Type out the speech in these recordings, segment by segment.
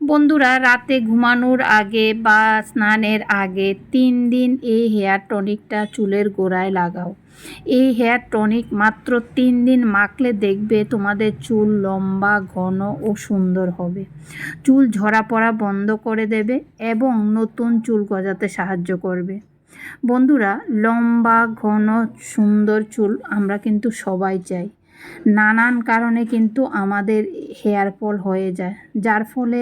বন্ধুরা, রাতে ঘুমানোর আগে বা স্নানের আগে তিন দিন এই হেয়ার টনিকটা চুলের গোড়ায় লাগাও। এই হেয়ার টনিক মাত্র তিন দিন মাখলে দেখবে তোমাদের চুল লম্বা, ঘন ও সুন্দর হবে। চুল ঝরা পড়া বন্ধ করে দেবে এবং নতুন চুল গজাতে সাহায্য করবে। বন্ধুরা, লম্বা, ঘন, সুন্দর চুল আমরা কিন্তু সবাই চাই। নানান কারণে কিন্তু আমাদের হেয়ার ফল হয়ে যায়। যার ফলে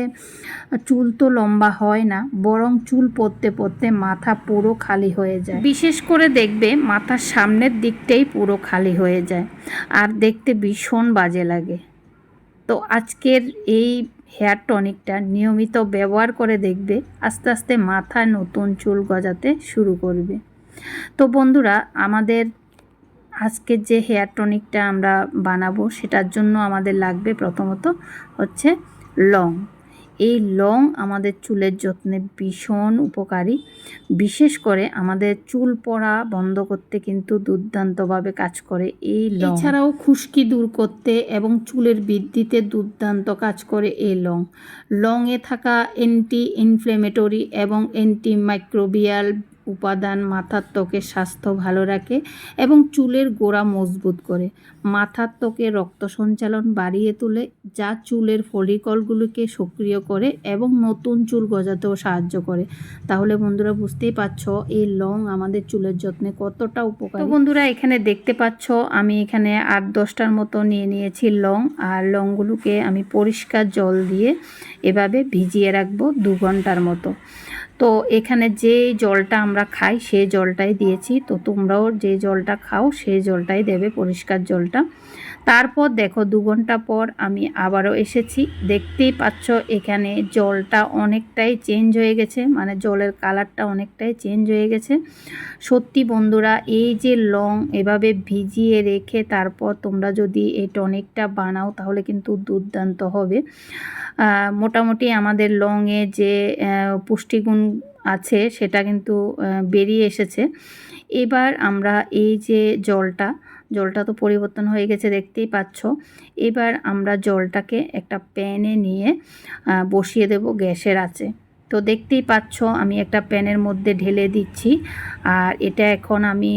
চুল তো লম্বা হয় না, বরং চুল পড়তে পড়তে মাথা পুরো খালি হয়ে যায়। বিশেষ করে দেখবে মাথার সামনের দিকটাই পুরো খালি হয়ে যায়, আর দেখতে ভীষণ বাজে লাগে। তো আজকের এই হেয়ার টনিকটা নিয়মিত ব্যবহার করে দেখবে, আস্তে আস্তে মাথায় নতুন চুল গজাতে শুরু করবে। তো বন্ধুরা, আমাদের আজকের যে হেয়ার টনিকটা আমরা বানাবো, সেটার জন্য আমাদের লাগবে প্রথমত হচ্ছে লং। এই লং আমাদের চুলের যত্নে ভীষণ উপকারী। বিশেষ করে আমাদের চুল পড়া বন্ধ করতে কিন্তু দুর্দান্তভাবে কাজ করে এই লং। এছাড়াও খুশকি দূর করতে এবং চুলের বৃদ্ধিতে দুর্দান্ত কাজ করে এই লং। লংয়ে থাকা অ্যান্টি ইনফ্লেমেটরি এবং অ্যান্টি মাইক্রোবিয়াল উপাদান মাথার ত্বকের স্বাস্থ্য ভালো রাখে এবং চুলের গোড়া মজবুত করে। মাথার ত্বকে রক্ত সঞ্চালন বাড়িয়ে তোলে, যা চুলের ফলিকলগুলোকে সক্রিয় করে এবং নতুন চুল গজাতেও সাহায্য করে। তাহলে বন্ধুরা বুঝতেই পারছ, এই লং আমাদের চুলের যত্নে কতটা উপকার। বন্ধুরা, এখানে দেখতে পাচ্ছ, আমি এখানে আট দশটার মতো নিয়ে নিয়েছি লং, আর লংগুলোকে আমি পরিষ্কার জল দিয়ে এভাবে ভিজিয়ে রাখব দু ঘণ্টার মতো। তো এখানে যে জলটা আমরা খাই, সে জলটাই দিয়েছি। তো তোমরাও যে জলটা খাও সেই জলটাই দেবে, পরিষ্কার জলটা। তারপর দেখো দু ঘণ্টা পর আমি আবারও এসেছি। দেখতেই পাচ্ছ এখানে জলটা অনেকটাই চেঞ্জ হয়ে গেছে মানে জলের কালারটা অনেকটাই চেঞ্জ হয়ে গেছে। সত্যি বন্ধুরা, এই যে লং এভাবে ভিজিয়ে রেখে তারপর তোমরা যদি এই টনিকটা বানাও তাহলে কিন্তু দুর্দান্ত হবে। মোটামুটি আমাদের লংয়ে যে পুষ্টিগুণ আছে সেটা কিন্তু বেরিয়ে এসেছে। এবার আমরা এই যে জলটা জলটা তো পরিবর্তন হয়ে গেছে দেখতেই পাচ্ছ। এবার আমরা জলটাকে একটা প্যানে নিয়ে বসিয়ে দেব গ্যাসের আছে তো দেখতেই পাচ্ছ আমি একটা প্যানের মধ্যে ঢেলে দিচ্ছি আর এটা এখন আমি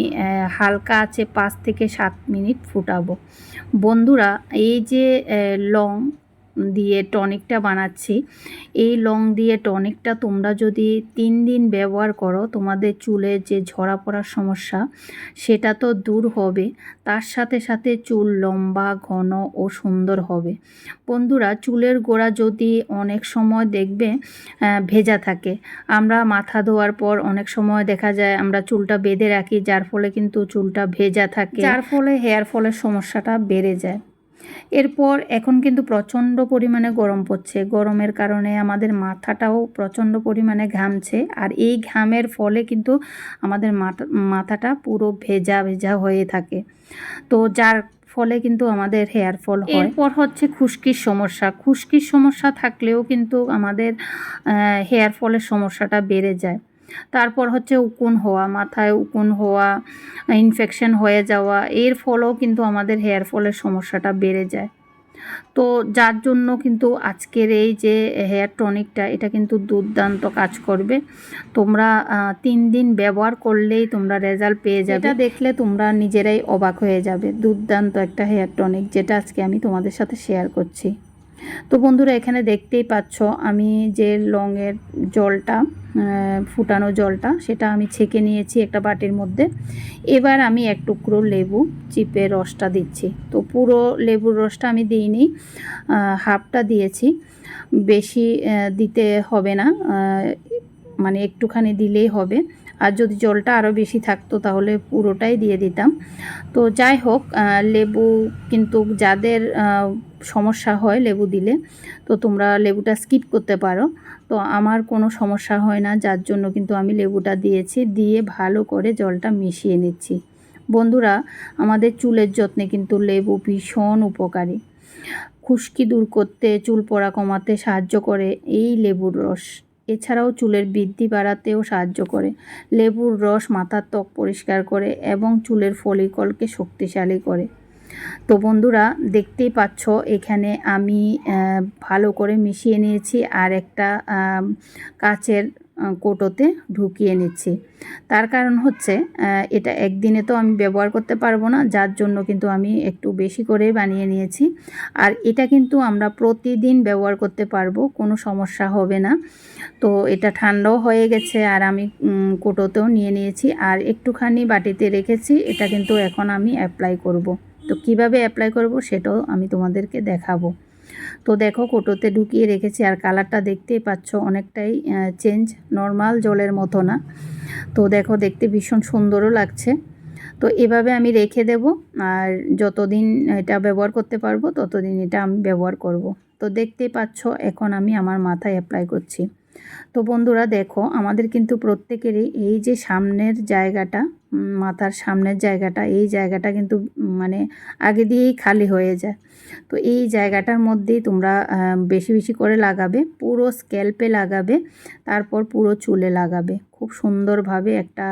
হালকা আছে পাঁচ থেকে সাত মিনিট ফুটাবো। বন্ধুরা, এই যে লং দিয়ে টনিকটা বানাচ্ছি। এই লং দিয়ে টনিকটা তোমরা যদি তিন দিন ব্যবহার করো, তোমাদের চুলে যে ঝরা পড়ার সমস্যা, সেটা তো দূর হবে। তার সাথে সাথে চুল লম্বা, ঘন ও সুন্দর হবে। বন্ধুরা, চুলের গোড়া যদি অনেক সময় দেখবে ভেজা থাকে, আমরা মাথা ধোয়ার পর অনেক সময় দেখা যায় আমরা চুলটা বেঁধে রাখি, যার ফলে কিন্তু চুলটা ভেজা থাকে। যার ফলে হেয়ার ফলের সমস্যাটা বেড়ে যায়। এরপর এখন কিন্তু প্রচণ্ড পরিমাণে গরম পড়ছে। গরমের কারণে আমাদের মাথাটাও প্রচণ্ড পরিমাণে ঘামছে আর এই ঘামের ফলে কিন্তু আমাদের মাথা, মাথাটা পুরো ভেজা ভেজা হয়ে থাকে। তো যার ফলে কিন্তু আমাদের হেয়ার ফল হয়। এরপর হচ্ছে খুশকির সমস্যা। খুশকির সমস্যা থাকলেও কিন্তু আমাদের হেয়ার ফলের সমস্যাটা বেড়ে যায়। তারপর হচ্ছে উকুন হওয়া, মাথায় উকুন হওয়া ইনফেকশন হয়ে যাওয়া, এর ফলেও কিন্তু আমাদের হেয়ার ফলের সমস্যাটা বেড়ে যায়। তো যার জন্য কিন্তু আজকের এই যে হেয়ার টনিকটা এটা কিন্তু দুর্দান্ত কাজ করবে। তোমরা তিন দিন ব্যবহার করলেই তোমরা রেজাল্ট পেয়ে যাবে। এটা দেখলে তোমরা নিজেরাই অবাক হয়ে যাবে। দুর্দান্ত একটা হেয়ার টনিক যেটা আজকে আমি তোমাদের সাথে শেয়ার করছি। তো বন্ধুরা, এখানে দেখতেই পাচ্ছ আমি যে লংয়ের জলটা ফুটানো জলটা, সেটা আমি ছেঁকে নিয়েছি একটা বাটির মধ্যে। এবার আমি এক টুকরো লেবু চিপে রসটা দিচ্ছি। তো পুরো লেবুর রসটা আমি দিইনি হাফটা দিয়েছি। বেশি দিতে হবে না মানে একটুখানি দিলেই হবে। আর যদি জলটা আরও বেশি থাকতো তাহলে পুরোটাই দিয়ে দিতাম। তো যাই হোক লেবু কিন্তু যাদের সমস্যা হয় লেবু দিলে, তো তোমরা লেবুটা স্কিপ করতে পারো। তো আমার কোনো সমস্যা হয় না, যার জন্য কিন্তু আমি লেবুটা দিয়েছি, দিয়ে ভালো করে জলটা মিশিয়ে নিচ্ছি। বন্ধুরা, আমাদের চুলের যত্নে কিন্তু লেবু ভীষণ উপকারী। খুশকি দূর করতে, চুল পড়া কমাতে সাহায্য করে এই লেবুর রস। এছাড়াও চুলের বৃদ্ধি বাড়াতেও সাহায্য করে। লেবুর রস মাথার ত্বক পরিষ্কার করে এবং চুলের ফলিকলকে শক্তিশালী করে। তো বন্ধুরা, দেখতেই পাচ্ছ, এখানে আমি ভালো করে মিশিয়ে নিয়েছি আর একটা কাচের কৌটোতে ঢুকিয়ে নিচ্ছি। তার কারণ হচ্ছে এটা একদিনে তো আমি ব্যবহার করতে পারব না, যার জন্য কিন্তু আমি একটু বেশি করে বানিয়ে নিয়েছি। আর এটা কিন্তু আমরা প্রতিদিন ব্যবহার করতে পারব, কোনো সমস্যা হবে না। তো এটা ঠান্ডাও হয়ে গেছে আর আমি কোটোতেও নিয়ে নিয়েছি। আর একটুখানি বাটিতে রেখেছি, এটা কিন্তু এখন আমি অ্যাপ্লাই করব। তো কীভাবে অ্যাপ্লাই করব সেটাও আমি তোমাদেরকে দেখাবো। তো দেখো কোটোতে ঢুকিয়ে রেখেছি আর কালারটা দেখতেই পাচ্ছ অনেকটাই চেঞ্জ নর্মাল জলের মতো না। তো দেখো দেখতে ভীষণ সুন্দরও লাগছে। তো এভাবে আমি রেখে দেব আর যতদিন এটা ব্যবহার করতে পারব ততদিন এটা আমি ব্যবহার করব। তো দেখতেই পাচ্ছ এখন আমি আমার মাথায় অ্যাপ্লাই করছি। তো বন্ধুরা দেখো আমাদের কিন্তু প্রত্যেকেরই এই যে সামনের জায়গাটা মাথার সামনের জায়গাটা, এই জায়গাটা কিন্তু মানে আগে দিয়েই খালি হয়ে যায়। তো এই জায়গাটার মধ্যেই তোমরা বেশি বেশি করে লাগাবে, পুরো স্ক্যাল্পে লাগাবে, তারপর পুরো চুলে লাগাবে। খুব সুন্দরভাবে একটা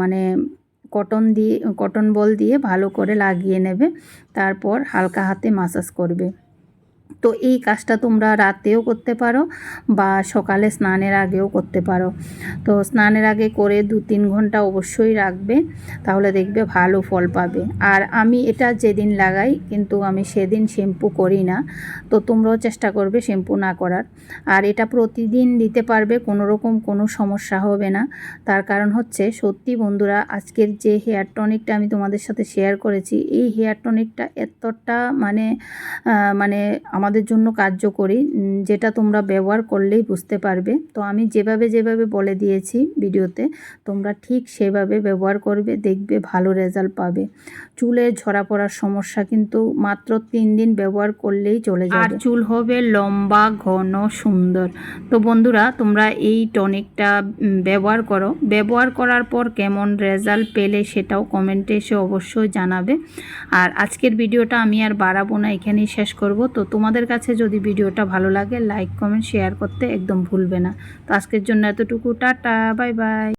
মানে কটন দিয়ে, কটন বল দিয়ে ভালো করে লাগিয়ে নেবে, তারপর হালকা হাতে মাসাজ করবে। তো এই কাজটা তোমরা রাতেও করতে পারো বা সকালে স্নানের আগেও করতে পারো। তো স্নানের আগে করে দু তিন ঘণ্টা অবশ্যই রাখবে, তাহলে দেখবে ভালো ফল পাবে। আর আমি এটা যেদিন লাগাই, কিন্তু আমি সেদিন শ্যাম্পু করি না, তো তোমরাও চেষ্টা করবে শ্যাম্পু না করার। আর এটা প্রতিদিন দিতে পারবে, কোনো রকম কোনো সমস্যা হবে না। তার কারণ হচ্ছে, সত্যি বন্ধুরা, আজকের যে হেয়ার টনিকটা আমি তোমাদের সাথে শেয়ার করেছি, এই হেয়ার টনিকটা এতটা মানে মানে আমাদের জন্য কার্যকরী যেটা তোমরা ব্যবহার করলেই বুঝতে পারবে। তো আমি যেভাবে যেভাবে বলে দিয়েছি ভিডিওতে, তোমরা ঠিক সেভাবে ব্যবহার করবে, দেখবে ভালো রেজাল্ট পাবে। চুলে ঝরা পড়ার সমস্যা কিন্তু মাত্র তিন দিন ব্যবহার করলেই চলে যাবে। আর চুল হবে লম্বা, ঘন, সুন্দর। তো বন্ধুরা, তোমরা এই টনিকটা ব্যবহার করো। ব্যবহার করার পর কেমন রেজাল্ট পেলে সেটাও কমেন্টে এসে অবশ্যই জানাবে। আর আজকের ভিডিওটা আমি আর বাড়াবো না, এখানেই শেষ করব। তো তোমাদের কাছে যদি ভিডিওটা ভালো লাগে লাইক কমেন্ট শেয়ার করতে একদম ভুলবে না। তো আজকের জন্য এতটুকু, টাটা বাই বাই